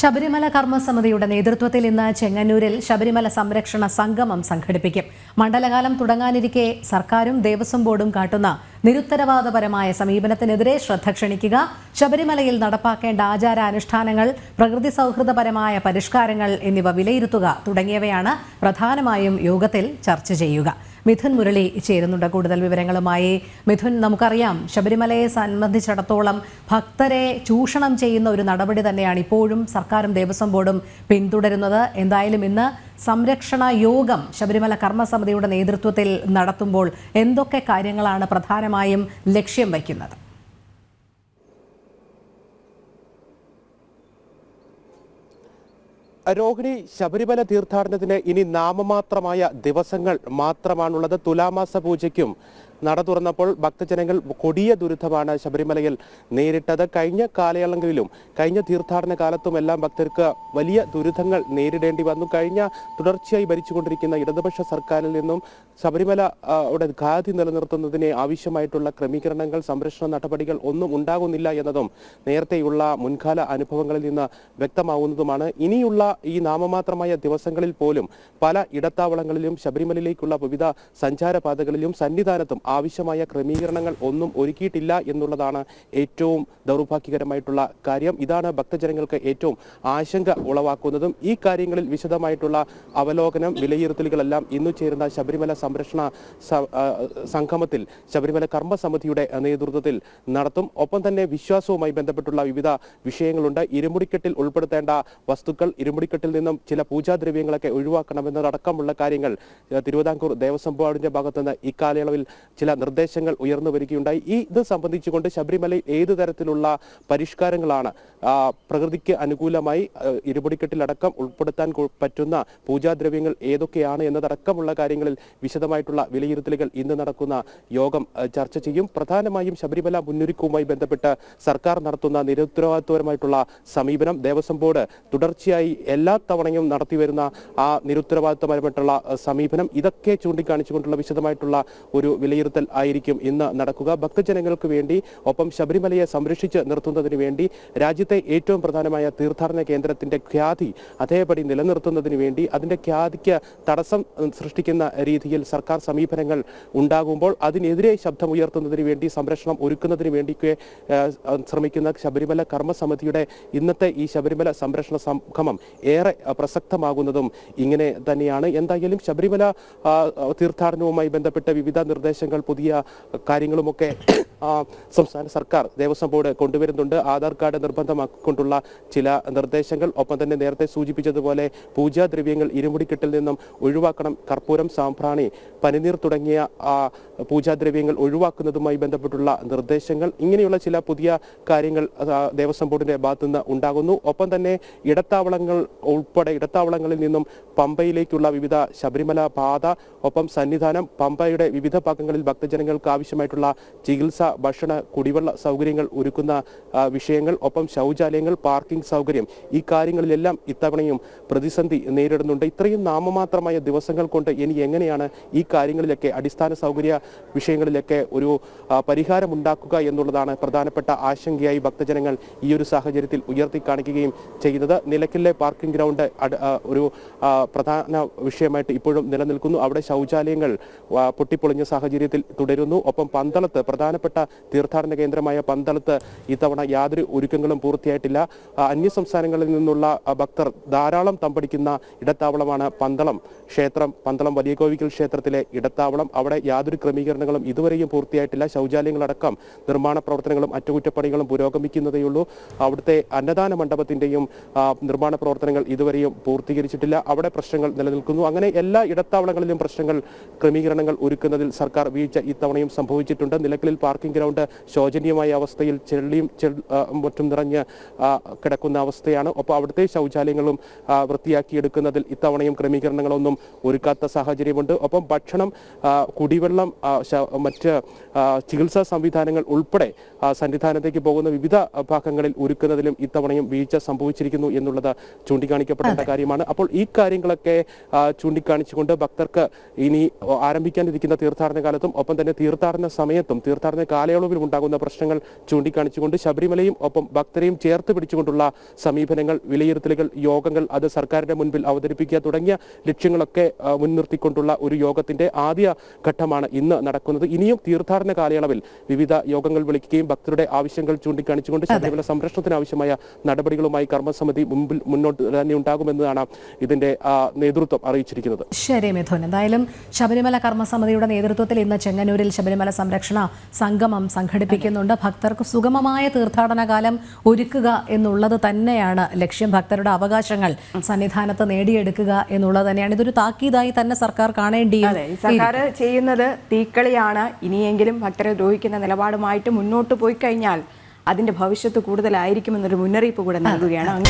ശബരിമല കർമ്മസമിതിയുടെ നേതൃത്വത്തിൽ ഇന്ന് ചെങ്ങന്നൂരിൽ ശബരിമല സംരക്ഷണ സംഗമം സംഘടിപ്പിക്കും. മണ്ഡലകാലം തുടങ്ങാനിരിക്കെ സർക്കാരും ദേവസ്വം ബോർഡും കാട്ടുന്ന നിരുത്തരവാദപരമായ സമീപനത്തിനെതിരെ ശ്രദ്ധ ക്ഷണിക്കുക ശബരിമലയിൽ നടപ്പാക്കേണ്ട ആചാരാനുഷ്ഠാനങ്ങൾ പ്രകൃതി സൗഹൃദപരമായ പരിഷ്കാരങ്ങൾ എന്നിവ വിലയിരുത്തുക തുടങ്ങിയവയാണ് പ്രധാനമായും യോഗത്തിൽ ചർച്ച ചെയ്യുക. മിഥുൻ മുരളി ചേരുന്നുണ്ട്. കൂടുതൽ വിവരങ്ങളുമായി മിഥുൻ നമുക്കറിയാം. ശബരിമലയെ സംബന്ധിച്ചിടത്തോളം ഭക്തരെ ചൂഷണം ചെയ്യുന്ന ഒരു നടപടി തന്നെയാണ് ഇപ്പോഴും സർക്കാരും ദേവസ്വം ബോർഡും പിന്തുടരുന്നത്. എന്തായാലും ഇന്ന് സംരക്ഷണ യോഗം ശബരിമല കർമ്മസമിതിയുടെ നേതൃത്വത്തിൽ നടത്തുമ്പോൾ എന്തൊക്കെ കാര്യങ്ങളാണ് പ്രധാനമായും ലക്ഷ്യം വയ്ക്കുന്നത്? രോഹിണി ശബരിമല തീർത്ഥാടനത്തിന് ഇനി നാമമാത്രമായ ദിവസങ്ങൾ മാത്രമാണുള്ളത്. തുലാമാസ പൂജയ്ക്കും നട തുറന്നപ്പോൾ ഭക്തജനങ്ങൾ കൊടിയ ദുരിതമാണ് ശബരിമലയിൽ നേരിട്ടത്. കഴിഞ്ഞ കാലയളവിലും കഴിഞ്ഞ തീർത്ഥാടന കാലത്തുമെല്ലാം ഭക്തർക്ക് വലിയ ദുരിതങ്ങൾ നേരിടേണ്ടി വന്നു. കഴിഞ്ഞ തുടർച്ചയായി ഭരിച്ചുകൊണ്ടിരിക്കുന്ന ഇടതുപക്ഷ സർക്കാരിൽ നിന്നും ശബരിമല യുടെ ഖാതി നിലനിർത്തുന്നതിന് ആവശ്യമായിട്ടുള്ള ക്രമീകരണങ്ങൾ സംരക്ഷണ നടപടികൾ ഒന്നും ഉണ്ടാകുന്നില്ല എന്നതും നേരത്തെയുള്ള മുൻകാല അനുഭവങ്ങളിൽ നിന്ന് വ്യക്തമാവുന്നതുമാണ്. ഇനിയുള്ള ഈ നാമമാത്രമായ ദിവസങ്ങളിൽ പോലും പല ഇടത്താവളങ്ങളിലും ശബരിമലയിലേക്കുള്ള വിവിധ സഞ്ചാരപാതകളിലും സന്നിധാനത്തും ആവശ്യമായ ക്രമീകരണങ്ങൾ ഒന്നും ഒരുക്കിയിട്ടില്ല എന്നുള്ളതാണ് ഏറ്റവും ദൗർഭാഗ്യകരമായിട്ടുള്ള കാര്യം. ഇതാണ് ഭക്തജനങ്ങൾക്ക് ഏറ്റവും ആശങ്ക ഉളവാക്കുന്നതും ഈ കാര്യങ്ങളിൽ വിശദമായിട്ടുള്ള അവലോകനം വിലയിരുത്തലുകളെല്ലാം ഇന്നു ചേരുന്ന ശബരിമല സംരക്ഷണ സംഗമത്തിൽ ശബരിമല കർമ്മസമിതിയുടെ നേതൃത്വത്തിൽ നടത്തും. ഒപ്പം തന്നെ വിശ്വാസവുമായി ബന്ധപ്പെട്ടുള്ള വിവിധ വിഷയങ്ങളുണ്ട്. ഇരുമുടിക്കെട്ടിൽ ഉൾപ്പെടുത്തേണ്ട വസ്തുക്കൾ ഇരുമുടിക്കെട്ടിൽ നിന്നും ചില പൂജാദ്രവ്യങ്ങളൊക്കെ ഒഴിവാക്കണമെന്നതടക്കമുള്ള കാര്യങ്ങൾ തിരുവിതാംകൂർ ദേവസ്വം ബോർഡിന്റെ ഭാഗത്തുനിന്ന് ഇക്കാലയളവിൽ ചില നിർദ്ദേശങ്ങൾ ഉയർന്നു വരികയുണ്ടായി. ഈ ഇത് സംബന്ധിച്ചുകൊണ്ട് ശബരിമലയിൽ ഏത് തരത്തിലുള്ള പരിഷ്കാരങ്ങളാണ് പ്രകൃതിക്ക് അനുകൂലമായി ഇരുപടിക്കെട്ടിലടക്കം ഉൾപ്പെടുത്താൻ പറ്റുന്ന പൂജാദ്രവ്യങ്ങൾ ഏതൊക്കെയാണ് എന്നതടക്കമുള്ള കാര്യങ്ങളിൽ വിശദമായിട്ടുള്ള വിലയിരുത്തലുകൾ ഇന്ന് നടക്കുന്ന യോഗം ചർച്ച ചെയ്യും. പ്രധാനമായും ശബരിമല മുന്നൊരുക്കവുമായി ബന്ധപ്പെട്ട് സർക്കാർ നടത്തുന്ന നിരുത്തരവാദിത്വപരമായിട്ടുള്ള സമീപനം ദേവസ്വം ബോർഡ് തുടർച്ചയായി എല്ലാ തവണയും നടത്തിവരുന്ന ആ നിരുത്തരവാദിത്വപരമായിട്ടുള്ള സമീപനം ഇതൊക്കെ ചൂണ്ടിക്കാണിച്ചുകൊണ്ടുള്ള വിശദമായിട്ടുള്ള ഒരു വിലയിരുത്തൽ ആയിരിക്കും ഇന്ന് നടക്കുക. ഭക്തജനങ്ങൾക്ക് വേണ്ടി ഒപ്പം ശബരിമലയെ സംരക്ഷിച്ച് നിർത്തുന്നതിന് വേണ്ടി രാജ്യത്തെ ഏറ്റവും പ്രധാനമായ തീർത്ഥാടന കേന്ദ്രത്തിന്റെ ഖ്യാതി അതേപടി നിലനിർത്തുന്നതിന് വേണ്ടി അതിന്റെ ഖ്യാതിക്ക് തടസ്സം സൃഷ്ടിക്കുന്ന രീതിയിൽ സർക്കാർ സമീപനങ്ങൾ ഉണ്ടാകുമ്പോൾ അതിനെതിരെ ശബ്ദമുയർത്തുന്നതിന് വേണ്ടി സംരക്ഷണം ഒരുക്കുന്നതിന് വേണ്ടിയൊക്കെ ശ്രമിക്കുന്ന ശബരിമല കർമ്മസമിതിയുടെ ഇന്നത്തെ ഈ ശബരിമല സംരക്ഷണ സംഗമം ഏറെ പ്രസക്തമാകുന്നതും ഇങ്ങനെ തന്നെയാണ്. എന്തായാലും ശബരിമല തീർത്ഥാടനവുമായി ബന്ധപ്പെട്ട വിവിധ നിർദ്ദേശങ്ങൾ പുതിയ കാര്യങ്ങളുമൊക്കെ സംസ്ഥാന സർക്കാർ ദേവസ്വം ബോർഡ് കൊണ്ടുവരുന്നുണ്ട്. ആധാർ കാർഡ് നിർബന്ധമാക്കിക്കൊണ്ടുള്ള ചില നിർദ്ദേശങ്ങൾ. ഒപ്പം തന്നെ നേരത്തെ സൂചിപ്പിച്ചതുപോലെ പൂജാദ്രവ്യങ്ങൾ ഇരുമുടിക്കെട്ടിൽ നിന്നും ഒഴിവാക്കണം. കർപ്പൂരം സാമ്പ്രാണി പനിനീർ തുടങ്ങിയ പൂജാദ്രവ്യങ്ങൾ ഒഴിവാക്കുന്നതുമായി ബന്ധപ്പെട്ടുള്ള നിർദ്ദേശങ്ങൾ. ഇങ്ങനെയുള്ള ചില പുതിയ കാര്യങ്ങൾ ദേവസ്വം ബോർഡിന്റെ ഭാഗത്തുനിന്ന് ഉണ്ടാകുന്നു. ഒപ്പം തന്നെ ഇടത്താവളങ്ങൾ ഉൾപ്പെടെ ഇടത്താവളങ്ങളിൽ നിന്നും പമ്പയിലേക്കുള്ള വിവിധ ശബരിമല പാത ഒപ്പം സന്നിധാനം പമ്പയുടെ വിവിധ ഭാഗങ്ങളിൽ ഭക്തജനങ്ങൾക്ക് ആവശ്യമായിട്ടുള്ള ചികിത്സ ഭക്ഷണ കുടിവെള്ള സൗകര്യങ്ങൾ ഒരുക്കുന്ന വിഷയങ്ങൾ ഒപ്പം ശൗചാലയങ്ങൾ പാർക്കിംഗ് സൗകര്യം ഈ കാര്യങ്ങളിലെല്ലാം ഇത്തവണയും പ്രതിസന്ധി നേരിടുന്നുണ്ട്. ഇത്രയും നാമമാത്രമായ ദിവസങ്ങൾ കൊണ്ട് ഇനി എങ്ങനെയാണ് ഈ കാര്യങ്ങളിലൊക്കെ അടിസ്ഥാന സൗകര്യ വിഷയങ്ങളിലൊക്കെ ഒരു പരിഹാരമുണ്ടാക്കുക എന്നുള്ളതാണ് പ്രധാനപ്പെട്ട ആശങ്കയായി ഭക്തജനങ്ങൾ ഈ ഒരു സാഹചര്യത്തിൽ ഉയർത്തി കാണിക്കുകയും ചെയ്യുന്നത്. നിലയ്ക്കലിലെ പാർക്കിംഗ് ഗ്രൗണ്ട് ഒരു പ്രധാന വിഷയമായിട്ട് ഇപ്പോഴും നിലനിൽക്കുന്നു. അവിടെ ശൗചാലയങ്ങൾ പൊട്ടിപ്പൊളിഞ്ഞ സാഹചര്യത്തിൽ തുടരുന്നു. ഒപ്പം പന്തളത്ത് പ്രധാനപ്പെട്ട തീർത്ഥാടന കേന്ദ്രമായ പന്തളത്ത് ഇത്തവണ യാതൊരു ഒരുക്കങ്ങളും പൂർത്തിയായിട്ടില്ല. അന്യ സംസ്ഥാനങ്ങളിൽ നിന്നുള്ള ഭക്തർ ധാരാളം തമ്പടിക്കുന്ന ഇടത്താവളമാണ് പന്തളം ക്ഷേത്രം. പന്തളം വലിയ കോവിക്കൽ ക്ഷേത്രത്തിലെ ഇടത്താവളം. അവിടെ യാതൊരു ക്രമീകരണങ്ങളും ഇതുവരെയും പൂർത്തിയായിട്ടില്ല. ശൗചാലയങ്ങളടക്കം നിർമ്മാണ പ്രവർത്തനങ്ങളും അറ്റകുറ്റപ്പണികളും പുരോഗമിക്കുന്നതേയുള്ളൂ. അവിടുത്തെ അന്നദാന മണ്ഡപത്തിന്റെയും നിർമ്മാണ പ്രവർത്തനങ്ങൾ ഇതുവരെയും പൂർത്തീകരിച്ചിട്ടില്ല. അവിടെ പ്രശ്നങ്ങൾ നിലനിൽക്കുന്നു. അങ്ങനെ എല്ലാ ഇടത്താവളങ്ങളിലും പ്രശ്നങ്ങൾ ക്രമീകരണങ്ങൾ ഒരുക്കുന്നതിൽ സർക്കാർ വീഴ്ച ഇത്തവണയും സംഭവിച്ചിട്ടുണ്ട്. നിലയ്ക്കലിൽ പാർക്കിംഗ് ഗ്രൗണ്ട് ശോചനീയമായ അവസ്ഥയിൽ ചെള്ളിയും മറ്റും നിറഞ്ഞ് കിടക്കുന്ന അവസ്ഥയാണ്. ഒപ്പം അവിടുത്തെ ശൗചാലയങ്ങളും വൃത്തിയാക്കിയെടുക്കുന്നതിൽ ഇത്തവണയും ക്രമീകരണങ്ങളൊന്നും ഒരുക്കാത്ത സാഹചര്യമുണ്ട്. ഒപ്പം ഭക്ഷണം കുടിവെള്ളം മറ്റ് ചികിത്സാ സംവിധാനങ്ങൾ ഉൾപ്പെടെ സന്നിധാനത്തേക്ക് പോകുന്ന വിവിധ ഭാഗങ്ങളിൽ ഒരുക്കുന്നതിലും ഇത്തവണയും വീഴ്ച സംഭവിച്ചിരിക്കുന്നു എന്നുള്ളത് ചൂണ്ടിക്കാണിക്കപ്പെടേണ്ട കാര്യമാണ്. അപ്പോൾ ഈ കാര്യങ്ങളൊക്കെ ചൂണ്ടിക്കാണിച്ചുകൊണ്ട് ഭക്തർക്ക് ഇനി ആരംഭിക്കാനിരിക്കുന്ന തീർത്ഥാടന കാലത്തും സമയത്തും ഒപ്പം തന്നെ തീർത്ഥാടന സമയത്തും തീർത്ഥാടന കാലയളവിൽ ഉണ്ടാകുന്ന പ്രശ്നങ്ങൾ ചൂണ്ടിക്കാണിച്ചുകൊണ്ട് ശബരിമലയും ഒപ്പം ഭക്തരെയും ചേർത്ത് പിടിച്ചുകൊണ്ടുള്ള സമീപനങ്ങൾ വിലയിരുത്തലുകൾ യോഗങ്ങൾ അത് സർക്കാരിന്റെ മുൻപിൽ അവതരിപ്പിക്കുക തുടങ്ങിയ ലക്ഷ്യങ്ങളൊക്കെ മുൻനിർത്തിക്കൊണ്ടുള്ള ഒരു യോഗത്തിന്റെ ആദ്യ ഘട്ടമാണ് ഇന്ന് നടക്കുന്നത്. ഇനിയും തീർത്ഥാടന കാലയളവിൽ വിവിധ യോഗങ്ങൾ വിളിക്കുകയും ഭക്തരുടെ ആവശ്യങ്ങൾ ചൂണ്ടിക്കാണിച്ചുകൊണ്ട് ശബരിമല സംരക്ഷണത്തിന് ആവശ്യമായ നടപടികളുമായി കർമ്മസമിതി മുമ്പിൽ മുന്നോട്ട് തന്നെ ഉണ്ടാകുമെന്നതാണ് ഇതിന്റെ നേതൃത്വം അറിയിച്ചിരിക്കുന്നത്. ശരി മിഥുൻ. എന്തായാലും ശബരിമല കർമ്മസമിതിയുടെ നേതൃത്വത്തിൽ ഇന്ന് ചെങ്ങന്നൂരിൽ ശബരിമല സംരക്ഷണ സംഗമം സംഘടിപ്പിക്കുന്നുണ്ട്. ഭക്തർക്ക് സുഗമമായ തീർത്ഥാടന കാലം ഒരുക്കുക എന്നുള്ളത് തന്നെയാണ് ലക്ഷ്യം. ഭക്തരുടെ അവകാശങ്ങൾ സന്നിധാനത്ത് നേടിയെടുക്കുക എന്നുള്ളത് തന്നെയാണ്. ഇതൊരു താക്കീതായി തന്നെ സർക്കാർ കാണേണ്ടിയും സർക്കാർ ചെയ്യുന്നത് തീക്കളിയാണ്. ഇനിയെങ്കിലും ഭക്തരെ ദ്രോഹിക്കുന്ന നിലപാടുമായിട്ട് മുന്നോട്ട് പോയി കഴിഞ്ഞാൽ അതിന്റെ ഭവിഷ്യത്ത് കൂടുതലായിരിക്കുമെന്നൊരു മുന്നറിയിപ്പ് കൂടെ നൽകുകയാണ്